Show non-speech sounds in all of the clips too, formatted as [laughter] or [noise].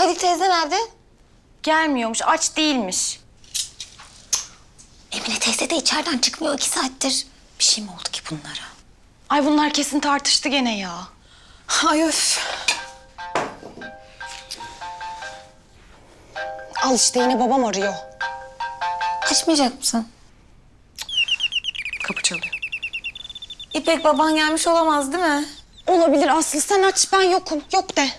Fadik teyze nerede? Gelmiyormuş, aç değilmiş. Emine teyze de içeriden çıkmıyor iki saattir. Bir şey mi oldu ki bunlara? Ay bunlar kesin tartıştı gene ya. Ay öf. Al işte yine babam arıyor. Açmayacak mısın? Kapı çalıyor. İpek baban gelmiş olamaz değil mi? Olabilir Aslı sen aç ben yokum. Yok de.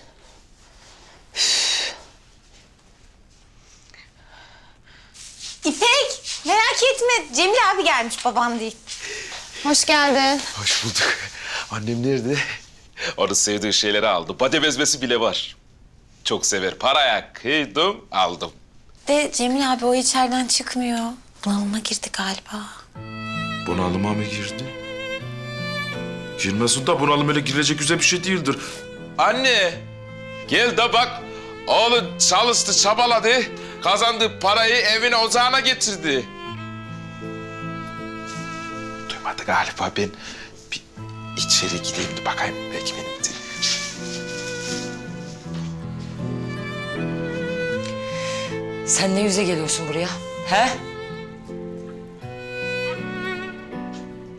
İpek etme Cemil abi gelmiş babam değil. Hoş geldin. Hoş bulduk. Annem nerede? Onun sevdiği şeyleri aldı. Bade bezmesi bile var. Çok sever. Paraya kıydım, aldım. De Cemil abi o içeriden çıkmıyor. Bunalıma girdi galiba. Bunalıma mı girdi? Girmesin da bunalım öyle girecek güzel bir şey değildir. Anne, gel de bak. Oğlun çalıştı, çabaladı. Kazandığı parayı evine ocağına getirdi. Duymadı galiba ben. Bir içeri gideyim de bakayım belki benim de. Sen ne yüze geliyorsun buraya? He?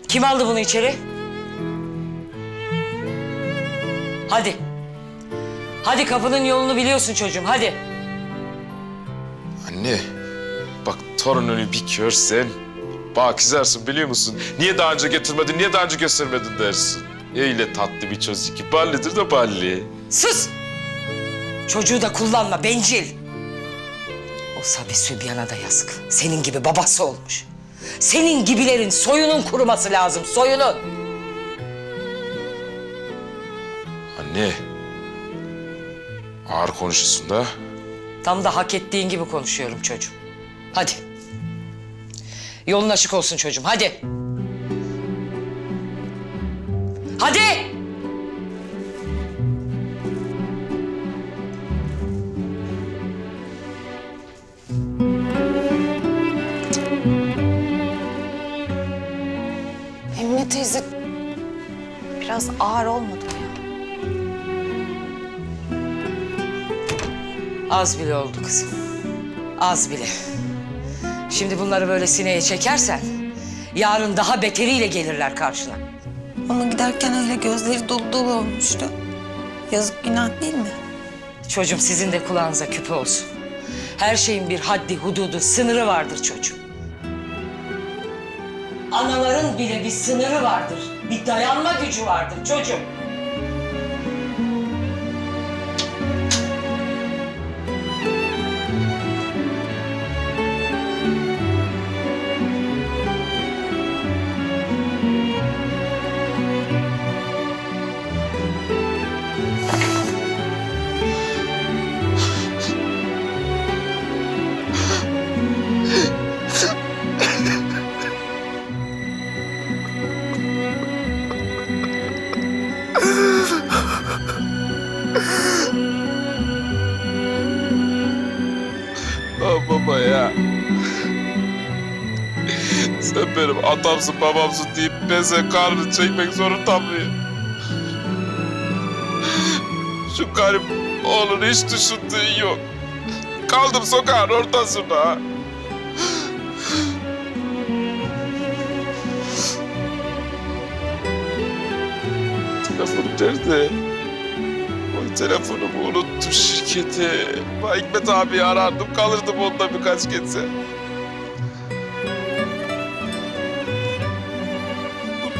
Kim aldı bunu içeri? Hadi. Hadi kapının yolunu biliyorsun çocuğum hadi. Anne, bak torununu bir görsen, bak kızarsın biliyor musun? Niye daha önce getirmedin, niye daha önce göstermedin dersin. Öyle tatlı bir çocuk ki, ballidir de balli. Sus! Çocuğu da kullanma bencil. O Sabi Sübyan'a da yazık. Senin gibi babası olmuş. Senin gibilerin soyunun kuruması lazım, soyunun. Anne, ağır konuşuyorsun da. Tam da hak ettiğin gibi konuşuyorum çocuğum. Hadi. Yolun açık olsun çocuğum, hadi. Hadi! Emine teyze Biraz ağır olmadı mı ya? Az bile oldu kızım. Az bile. Şimdi bunları böyle sineye çekersen... ...yarın daha beteriyle gelirler karşına. Ama giderken öyle gözleri dolu dolu olmuştu. Yazık günah değil mi? Çocuğum sizin de kulağınıza küpe olsun. Her şeyin bir haddi, hududu, sınırı vardır çocuğum. Anaların bile bir sınırı vardır. Bir dayanma gücü vardır çocuğum. Benim atamsın babamsın deyip senin karnını çekmek zorunda mıyım? Şu garip oğlunu hiç düşündüğün yok. Kaldım sokağın ortasında. Telefon nerede? O telefonumu unuttum şirkete. Hikmet abi arardım kalırdım onda birkaç gece.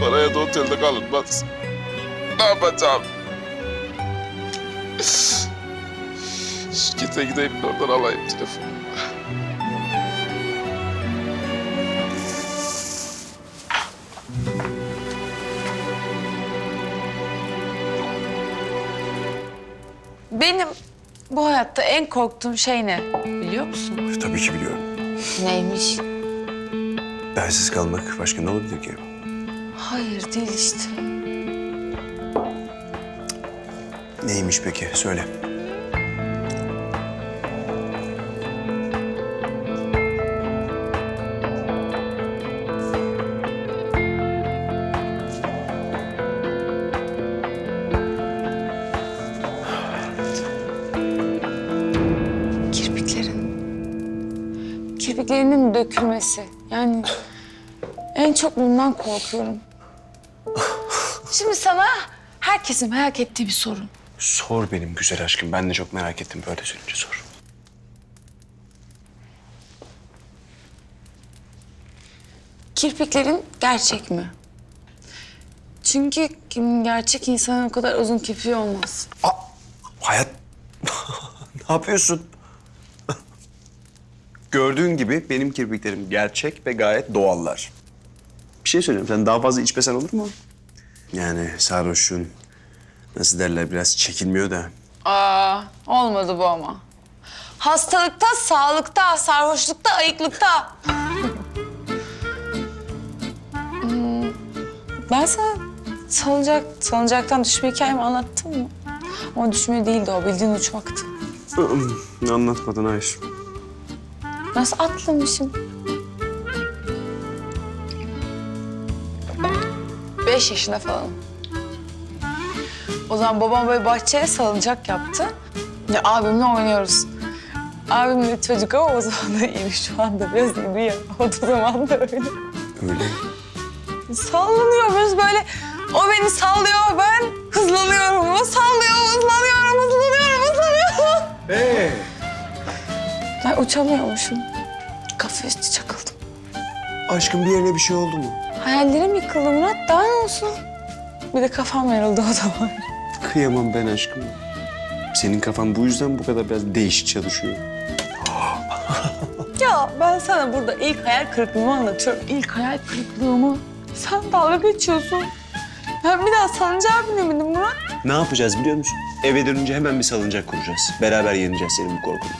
Bu paraya da otelde kalınmaz. Ne yapacağım? Şirkete gideyim de oradan alayım telefonu. Benim bu hayatta en korktuğum şey ne biliyor musun? Tabii ki biliyorum. Neymiş? Bensiz kalmak başka ne olabilir ki? Hayır değil işte. Neymiş peki? Söyle. Kirpiklerin... Kirpiklerinin dökülmesi. Yani en çok bundan korkuyorum. Şimdi sana herkesin merak ettiği bir sorun. Sor benim güzel aşkım. Ben de çok merak ettim böyle söyleyince sor. Kirpiklerin gerçek mi? Çünkü kim gerçek insanın o kadar uzun kirpiği olmaz. Hayat [laughs] ne yapıyorsun? Gördüğün gibi benim kirpiklerim gerçek ve gayet doğallar. Bir şey söyleyeyim. Sen daha fazla içmesen olur mu? Yani sarhoşun nasıl derler biraz çekilmiyor da. Aa, olmadı bu ama. Hastalıkta, sağlıkta, sarhoşlukta, ayıklıkta. Hmm, ben sana salıncak, salıncaktan düşme hikayemi anlattım mı? Ama düşme değildi o, bildiğin uçmaktı. Anlatmadın hayır. Nasıl atlamışım? Beş yaşında falan. O zaman babam böyle bahçeye salıncak yaptı. Ya abimle oynuyoruz. Abim de çocuk ama o zaman da iri. Şu anda biraz iri ya. O zaman da öyle. Öyle. Sallanıyoruz böyle. O beni sallıyor, ben hızlanıyorum. O sallıyor, hızlanıyorum, hızlanıyorum, hızlanıyorum. Ee? Ben uçamıyormuşum. Kafa üstü çakıldım. Aşkım bir yerine bir şey oldu mu? Hayallerim yıkıldı Murat. Daha ne olsun? Bir de kafam yarıldı o zaman. Kıyamam ben aşkım. Senin kafan bu yüzden bu kadar biraz değişik çalışıyor. Ya ben sana burada ilk hayal kırıklığımı anlatıyorum. İlk hayal kırıklığımı. Sen dalga geçiyorsun. Ben bir daha sancağa binemedim Murat. Ne yapacağız biliyor musun? Eve dönünce hemen bir salıncak kuracağız. Beraber yeneceğiz senin bu korkunu.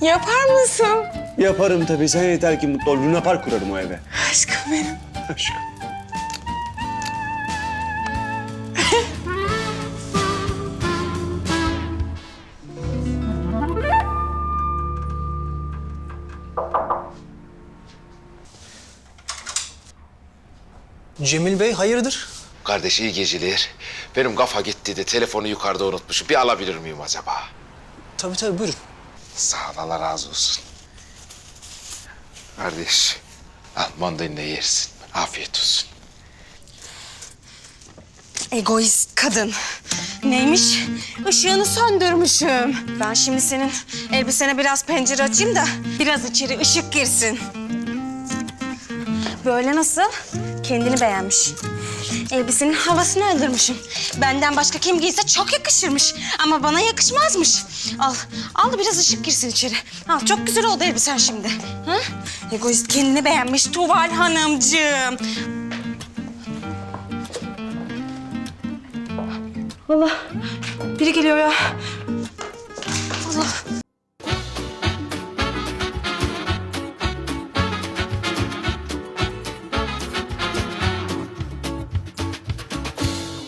Yapar mısın? Yaparım tabii. Sen yeter ki mutlu ol. Luna Park kurarım o eve. Aşkım benim. Aşkım. Cemil Bey hayırdır? Kardeş iyi geceler. Benim kafa gitti de telefonu yukarıda unutmuşum. Bir alabilir miyim acaba? Tabii tabii buyurun. Sağ ol Allah razı olsun. Kardeş al mandalina yersin. Afiyet olsun. Egoist kadın. Neymiş? Işığını söndürmüşüm. Ben şimdi senin elbisene biraz pencere açayım da biraz içeri ışık girsin. Böyle nasıl? Kendini beğenmiş. Elbisenin havasını öldürmüşüm. Benden başka kim giyse çok yakışırmış. Ama bana yakışmazmış. Al, al biraz ışık girsin içeri. Al, çok güzel oldu elbisen şimdi. Ha? Egoist kendini beğenmiş Tuval Hanımcığım. Allah, biri geliyor ya.